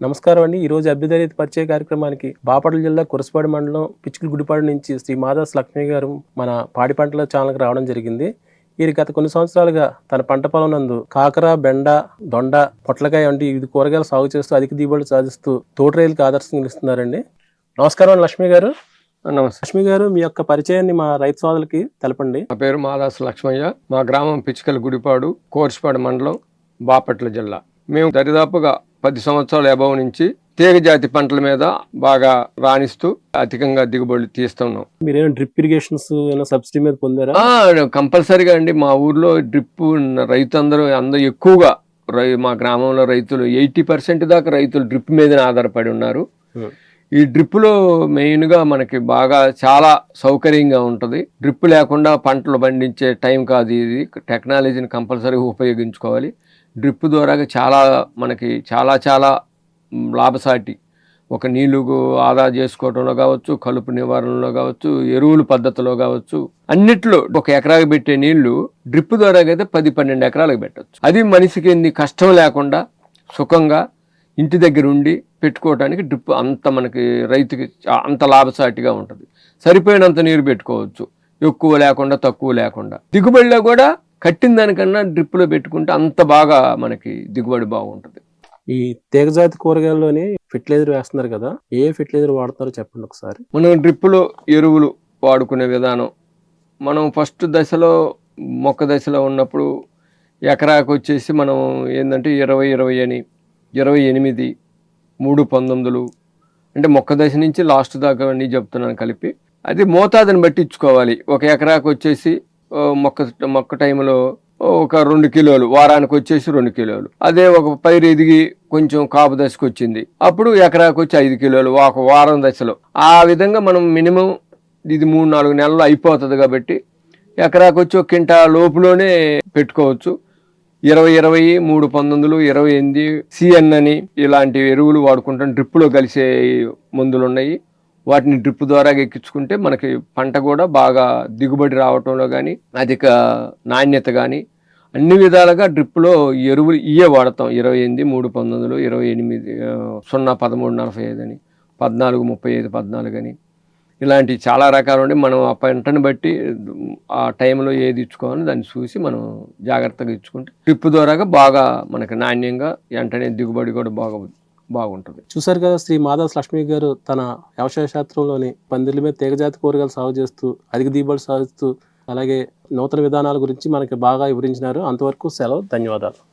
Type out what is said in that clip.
నమస్కారం అండి. ఈ రోజు అభ్యుదయ పరిచయ కార్యక్రమానికి బాపట్ల జిల్లా కురసపాడు మండలం పిచ్చుకల గుడిపాడు నుంచి శ్రీ మాదాస్ లక్ష్మి గారు మన పాడి పంటల ఛానల్కి రావడం జరిగింది. వీరు గత కొన్ని సంవత్సరాలుగా తన పంట పొలం నందు కాకర బెండ దొండ పొట్లకాయ వంటి ఇది కూరగాయలు సాగు చేస్తూ అధిక దిగుబడులు సాధిస్తూ తోట ఆదర్శం నిలుస్తున్నారండి. నమస్కారం అండి లక్ష్మి గారు. నమస్తే. లక్ష్మి గారు మీ యొక్క పరిచయాన్ని మా రైతు సోదరులకి తెలపండి. నా పేరు మాదాసు లక్ష్మయ్య. మా గ్రామం పిచ్చికల గుడిపాడు కోర్చిపాడు మండలం బాపట్ల జిల్లా. మేము దరిదాపుగా పది సంవత్సరాల అభావం నుంచి తీగ జాతి పంటల మీద బాగా రాణిస్తూ అధికంగా దిగుబడులు తీస్తున్నాం. మీరేమైనా డ్రిప్ ఇరిగేషన్స్ ఏమైనా సబ్సిడీ మీద పొందారా? కంపల్సరిగా అండి. మా ఊర్లో డ్రిప్ రైతు అందరూ అందరూ ఎక్కువగా మా గ్రామంలో రైతులు ఎయిటీ పర్సెంట్ దాకా రైతులు డ్రిప్ మీద ఆధారపడి ఉన్నారు. ఈ డ్రిప్లో మెయిన్గా మనకి బాగా చాలా సౌకర్యంగా ఉంటుంది. డ్రిప్ లేకుండా పంటలు పండించే టైం కాదు ఇది. టెక్నాలజీని కంపల్సరీగా ఉపయోగించుకోవాలి. డ్రిప్ ద్వారా చాలా మనకి చాలా చాలా లాభసాటి ఒక నీళ్ళు ఆదా చేసుకోవడంలో కావచ్చు కలుపు నివారణలో కావచ్చు ఎరువుల పద్ధతిలో కావచ్చు అన్నిట్లో ఒక ఎకరాకి పెట్టే నీళ్ళు డ్రిప్ ద్వారా అయితే పది పన్నెండు ఎకరాలకు పెట్టచ్చు. అది మనిషికి ఎన్ని కష్టం లేకుండా సుఖంగా ఇంటి దగ్గర ఉండి పెట్టుకోవడానికి డ్రిప్ అంత మనకి రైతుకి అంత లాభసాటిగా ఉంటుంది. సరిపోయినంత నీరు పెట్టుకోవచ్చు. ఎక్కువ లేకుండా తక్కువ లేకుండా. దిగుబడిలో కూడా కట్టిన దానికన్నా డ్రిప్లో పెట్టుకుంటే అంత బాగా మనకి దిగుబడి బాగుంటుంది. ఈ తీగజాతి కూరగాయల్లోని ఫెర్టిలైజర్ వేస్తున్నారు కదా ఏ ఫెర్టిలైజర్ వాడుతున్నారో చెప్పండి ఒకసారి. మనం డ్రిప్పులో ఎరువులు వాడుకునే విధానం మనం ఫస్ట్ దశలో మొక్క దశలో ఉన్నప్పుడు ఎకరాకు వచ్చేసి మనం ఏంటంటే ఇరవై ఇరవై అని ఇరవై ఎనిమిది మూడు పంతొమ్మిదిలు అంటే మొక్క దశ నుంచి లాస్ట్ దాకా అన్నీ చెప్తున్నాను కలిపి. అది మోతాదుని బట్టి ఇచ్చుకోవాలి. ఒక ఎకరాకు వచ్చేసి మొక్క మొక్క టైంలో ఒక రెండు కిలోలు వారానికి వచ్చేసి రెండు కిలోలు. అదే ఒక పైరు ఎదిగి కొంచెం కాపు దశకు వచ్చింది. అప్పుడు ఎకరాకు వచ్చి ఐదు కిలోలు ఒక వారం దశలో. ఆ విధంగా మనం మినిమం ఇది మూడు నాలుగు నెలలు అయిపోతుంది కాబట్టి ఎకరాకు వచ్చి ఒక కింటా లోపులోనే పెట్టుకోవచ్చు. ఇరవై ఇరవై మూడు పంతొమ్మిదిలు ఇరవై ఎనిమిది సిఎన్ అని ఇలాంటి ఎరువులు వాడుకుంటాం. డ్రిప్పులో కలిసే మందులు ఉన్నాయి వాటిని డ్రిప్ ద్వారా ఎక్కించుకుంటే మనకి పంట కూడా బాగా దిగుబడి రావటంలో కానీ అధిక నాణ్యత కానీ అన్ని విధాలుగా డ్రిప్లో ఎరువులు ఇయే వాడతాం. ఇరవై ఎనిమిది మూడు పంతొమ్మిదిలు ఇరవై ఎనిమిది సున్నా పదమూడు నలభై ఐదు అని పద్నాలుగు ముప్పై ఐదు పద్నాలుగు అని. ఇలాంటి చాలా రకాలు ఉండి మనం ఆ పంటను బట్టి ఆ టైంలో ఏది ఇచ్చుకోవాలని దాన్ని చూసి మనం జాగ్రత్తగా ఇచ్చుకుంటే డ్రిప్ ద్వారాగా బాగా మనకి నాణ్యంగా వెంటనే దిగుబడి కూడా బాగవుతుంది బాగుంటుంది. చూసారు కదా శ్రీ మాదాస్ లక్ష్మి గారు తన వ్యవసాయ శాస్త్రంలోని పందిర్ల మీద తీగజాతి కూరగాయలు సాగు చేస్తూ అధిక దిగుబడి సాధిస్తూ అలాగే నూతన విధానాల గురించి మనకి బాగా వివరించినారు. అంతవరకు సెలవు ధన్యవాదాలు.